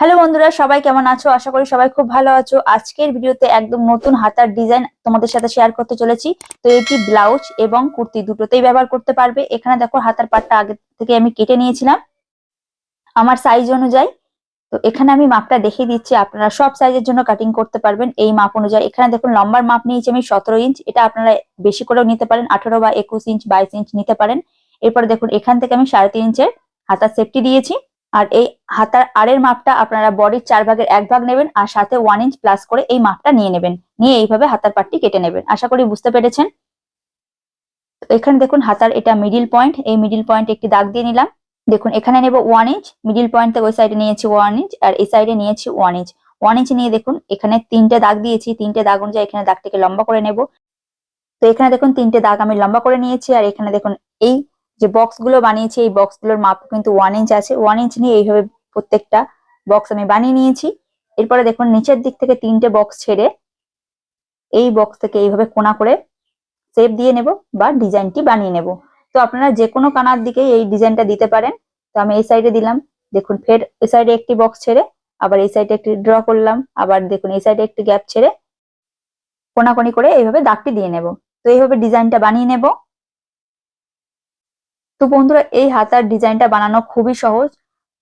Hello বন্ধুরা, সবাই কেমন আছো? আশা করি সবাই খুব ভালো আছো। আজকের ভিডিওতে একদম নতুন হাতার ডিজাইন তোমাদের সাথে শেয়ার করতে চলেছি। তো এটি ব্লাউজ এবং কুর্তি দুটোতেই ব্যবহার করতে পারবে। এখানে দেখো হাতার পাটটা আগে থেকে আমি কেটে নিয়েছিলাম আমার সাইজ অনুযায়ী। তো এখানে আমি মাপটা দেখিয়ে দিচ্ছি। আপনারা সব সাইজের জন্য কাটিং করতে পারবেন এই মাপ অনুযায়ী। এখানে দেখুন, লম্বার মাপ নিয়েছি আমি সতেরো ইঞ্চ এটা আপনারা বেশি করেও নিতে পারেন, আঠারো বা একুশ ইঞ্চ বাইশ ইঞ্চ নিতে পারেন। এরপরে দেখুন, এখান থেকে আমি সাড়ে তিন ইঞ্চের হাতার সেফটি দিয়েছি। আর এই হাতার আরের মাপটা আপনারা বডির চার ভাগের এক ভাগ নেবেন আর সাথে ওয়ান ইঞ্চ প্লাস করে এই মাপটা নিয়ে নেবেন। নিয়ে এইভাবে হাতার পাটটি কেটে নেবেন। আশা করি বুঝতে পেরেছেন। এখানে দেখুন হাতার এটা মিডিল পয়েন্ট এই মিডিল পয়েন্ট একটি দাগ দিয়ে নিলাম। দেখুন এখানে নেব ওয়ান ইঞ্চ মিডিল পয়েন্ট থেকে ওই সাইডে নিয়েছি ওয়ান ইঞ্চ আর এই সাইডে নিয়েছি ওয়ান ইঞ্চ ওয়ান ইঞ্চ নিয়ে দেখুন এখানে তিনটে দাগ দিয়েছি। তিনটে দাগ অনুযায়ী এখানে দাগটিকে লম্বা করে নেব। তো এখানে দেখুন তিনটে দাগ আমি লম্বা করে নিয়েছি আর এখানে দেখুন এই যে বক্সগুলো বানিয়েছি, এই বক্সগুলোর মাপ কিন্তু ওয়ান ইঞ্চ আছে। ওয়ান ইঞ্চ নিয়ে এইভাবে প্রত্যেকটা বক্স আমি বানিয়ে নিয়েছি। এরপরে দেখুন, নিচের দিক থেকে তিনটে বক্স ছেড়ে এই বক্স থেকে এইভাবে কোনা করে শেপ দিয়ে নেব বা ডিজাইনটি বানিয়ে নেব। তো আপনারা যে কোনো কানার দিকে এই ডিজাইনটা দিতে পারেন। তো আমি এই সাইডে দিলাম। দেখুন, ফের এই সাইডে একটি বক্স ছেড়ে আবার এই সাইডে একটি ড্র করলাম। আবার দেখুন, এই সাইডে একটি গ্যাপ ছেড়ে কোনাকোনি করে এইভাবে দাগটি দিয়ে নেব। তো এইভাবে ডিজাইনটা বানিয়ে নেব। তো বন্ধুরা, এই হাতার ডিজাইনটা বানানো খুবই সহজ।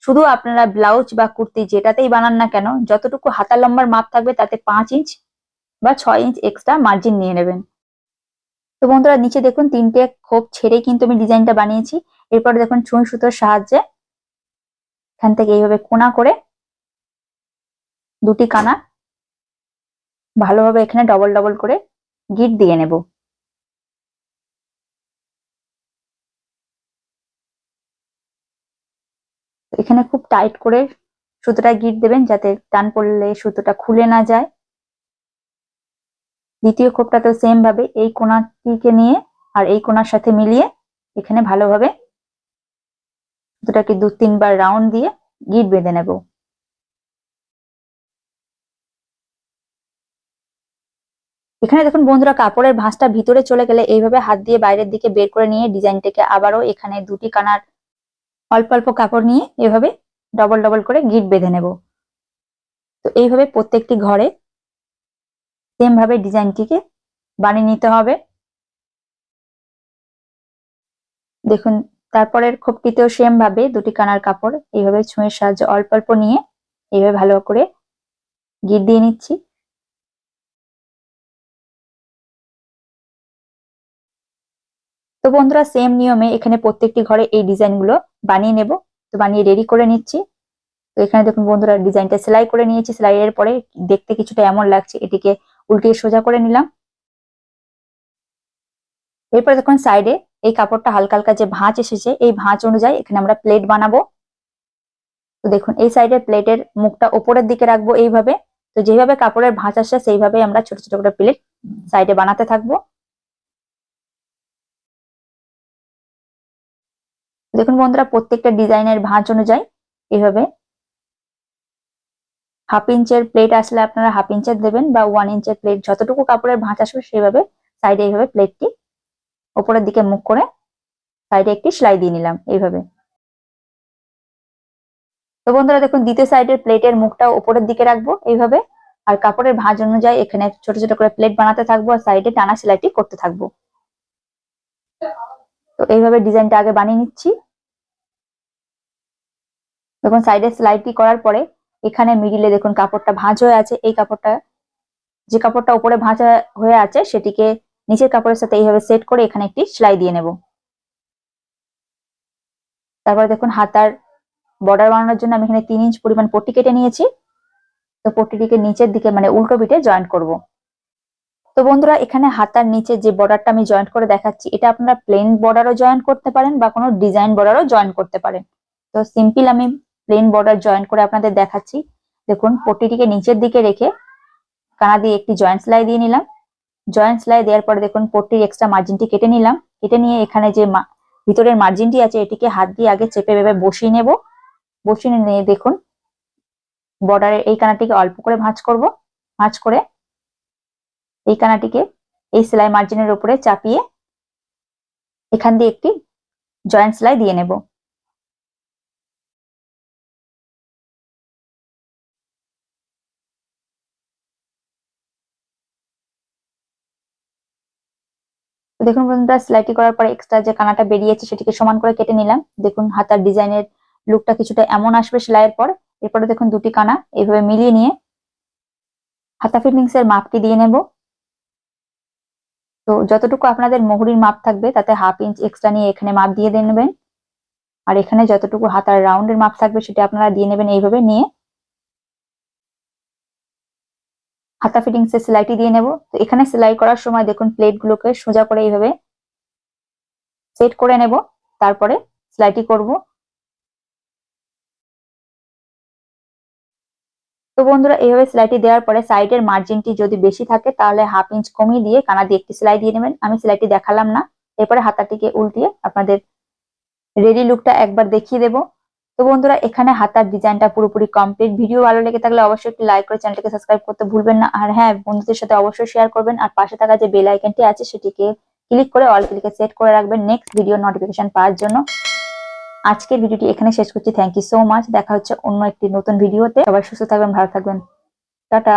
শুধু আপনারা ব্লাউজ বা কুর্তি যেটাতেই বানান না কেন, যতটুকু হাতার লম্বার মাপ থাকবে তাতে পাঁচ ইঞ্চ বা ছয় ইঞ্চ এক্সট্রা মার্জিন নিয়ে নেবেন। তো বন্ধুরা, নিচে দেখুন তিনটে খোপ ছেড়ে কিন্তু আমি ডিজাইনটা বানিয়েছি। এরপর দেখুন ছুঁই সুতোর সাহায্যে এখান থেকে এইভাবে কোনা করে দুটি কানা ভালোভাবে এখানে ডবল ডবল করে গিট দিয়ে নেব। এখানে খুব টাইট করে সুতোটা গিট দেবেন যাতে টান পড়লে সুতোটা খুলে না যায়। দ্বিতীয় খোপটাতেও সেম ভাবে এই কোনাটিকে নিয়ে আর এই কোনার সাথে মিলিয়ে এখানে ভালোভাবে সুতোটাকে দু তিনবার রাউন্ড দিয়ে গিট বেঁধে নেব। এখানে দেখুন বন্ধুরা, কাপড়ের ভাঁজটা ভিতরে চলে গেলে এইভাবে হাত দিয়ে বাইরের দিকে বের করে নিয়ে ডিজাইনটাকে আবারও এখানে দুটি কানার অল্প অল্প কাপড় নিয়ে এভাবে ডবল ডবল করে গিট বেঁধে নেব। তো এইভাবে প্রত্যেকটি ঘরে সেম ভাবে ডিজাইনটিকে বানিয়ে নিতে হবে। দেখুন, তারপরের খোপটিতেও সেম ভাবে দুটি কানার কাপড় এইভাবে ছুঁয়ের সাহায্যে অল্প অল্প নিয়ে এইভাবে ভালো করে গিট দিয়ে নিচ্ছি। তো বন্ধুরা সেম নিয়মে এখানে প্রত্যেকটি ঘরে এই ডিজাইনগুলো বানিয়ে নেব। তো বানিয়ে রেডি করে নিচ্ছি। তো এখানে দেখুন বন্ধুরা ডিজাইনটা সেলাই করে নিয়েছি। সেলাইয়ের পরে দেখতে কিছুটা এমন লাগছে, এটিকে উল্টিয়ে সোজা করে নিলাম। এরপরে দেখুন সাইডে এই কাপড়টা হালকা হালকা যে ভাঁজ এসেছে, এই ভাঁজ অনুযায়ী এখানে আমরা প্লেট বানাবো। তো দেখুন এই সাইডের প্লেটের মুখটা ওপরের দিকে রাখব এইভাবে। তো যেভাবে কাপড়ের ভাঁজ আসছে সেইভাবে আমরা ছোট ছোট করে প্লেট সাইডে বানাতে থাকব। দেখুন বন্ধুরা, প্রত্যেকটা ডিজাইনের ভাঁজ অনুযায়ী এভাবে হাফ ইঞ্চের প্লেট আসলে আপনারা হাফ ইঞ্চের দেবেন বা ওয়ান ইঞ্চের প্লেট যতটুকু কাপড়ের ভাঁজ আসবে সেভাবে সাইডে এইভাবে প্লেটটি ওপরের দিকে মুখ করে সাইডে একটি সেলাই দিয়ে নিলাম এইভাবে। তো বন্ধুরা, দেখুন দ্বিতীয় সাইডের প্লেটের মুখটা ওপরের দিকে রাখব এইভাবে। আর কাপড়ের ভাঁজ অনুযায়ী এখানে ছোট ছোট করে প্লেট বানাতে থাকব আর সাইডে টানা সেলাইটি করতে থাকব। তো এইভাবে ডিজাইনটা আগে বানিয়ে নিচ্ছি। দেখুন, সাইডে সেলাইটি করার পরে এখানে মিডিলে দেখুন কাপড়টা ভাঁজ হয়ে আছে। এই কাপড়টা, যে কাপড়টা উপরে ভাঁজা হয়ে আছে, সেটিকে নিচের কাপড়ের সাথে এইভাবে সেট করে এখানে একটি সেলাই দিয়ে নেব। তারপরে দেখুন, হাতার বর্ডার বানানোর জন্য আমি এখানে তিন ইঞ্চ পরিমাণ পট্টি কেটে নিয়েছি। তো পট্টিটিকে নিচের দিকে মানে উল্টো পিঠে জয়েন্ট করব। তো বন্ধুরা, এখানে হাতার নিচে যে বর্ডারটা আমি জয়েন্ট করে দেখাচ্ছি, এটা আপনারা প্লেন বর্ডারও জয়েন্ট করতে পারেন বা কোনো ডিজাইন বর্ডারও জয়েন্ট করতে পারেন। তো সিম্পল আমি প্লেন বর্ডার জয়েন্ট করে আপনাদের দেখাচ্ছি। দেখুন, পট্টিটিকে নিচের দিকে রেখে কানা দিয়ে একটি জয়েন্ট সেলাই দিয়ে নিলাম। জয়েন্ট সেলাই দেওয়ার পরে দেখুন, পট্টির এক্সট্রা মার্জিনটি কেটে নিলাম। কেটে নিয়ে এখানে যে ভিতরের মার্জিনটি আছে, এটিকে হাত দিয়ে আগে চেপে ভেবে বসিয়ে নেব। বসিয়ে নিয়ে দেখুন বর্ডারের এই কানাটিকে অল্প করে ভাঁজ করব। ভাঁজ করে এই কানাটিকে এই সেলাই মার্জিনের উপরে চাপিয়ে এখান দিয়ে একটি জয়েন্ট সেলাই দিয়ে নেব। দেখুন বন্ধুরা, সেলাইটি করার পরে এক্সট্রা যে কানাটা বেরিয়েছে সেটিকে সমান করে কেটে নিলাম। দেখুন হাতার ডিজাইনের লুকটা কিছুটা এমন আসবে সেলাইয়ের পর। এরপরে দেখুন দুটি কানা এভাবে মিলিয়ে নিয়ে হাতা ফিটিংস এর মাপটি দিয়ে নেব। তো যতটুকু আপনাদের মোহরির মাপ থাকবে, তাতে হাফ ইঞ্চ এক্সট্রা নিয়ে এখানে মাপ দিয়ে দিয়ে নেবেন। আর এখানে যতটুকু হাতার রাউন্ডের মাপ থাকবে, সেটা আপনারা দিয়ে নেবেন এইভাবে নিয়ে। হাতা ফিটিংস সেলাইটি দিয়ে নেব। তো এখানে সেলাই করার সময় দেখুন প্লেট গুলোকে সোজা করে এইভাবে সেট করে নেব। তারপরে সেলাইটি করব। তো বন্ধুরা এইভাবে সেলাইটি দেওয়ার পরে সাইডের মার্জিনটি যদি বেশি থাকে, তাহলে হাফ ইঞ্চ কমিয়ে দিয়ে কানা দিয়ে একটি সেলাই দিয়ে নেবেন। আমি সেলাইটি দেখালাম না। এরপরে হাতাটিকে উল্টিয়ে আপনাদের রেডি লুকটা একবার দেখিয়ে দেবো। তো বন্ধুরা, এখানে হাতার ডিজাইনটা পুরোপুরি কমপ্লিট ভিডিও ভালো লেগে থাকলে অবশ্যই একটি লাইক করে চ্যানেলটিকে সাবস্ক্রাইব করতে ভুলবেন না। আর হ্যাঁ বন্ধুদের সাথে অবশ্যই শেয়ার করবেন। আর পাশে থাকা যে বেল আইকনটি আছে, সেটিকে ক্লিক করে অল ক্লিকে সেট করে রাখবেন। নেক্সট ভিডিও নোটিফিকেশন পাওয়ার জন্য। আজকের ভিডিওটি এখানে শেষ করছি। থ্যাংক ইউ সো মাচ দেখা হচ্ছে অন্য একটি নতুন ভিডিওতে। সবাই সুস্থ থাকবেন, ভালো থাকবেন। টাটা।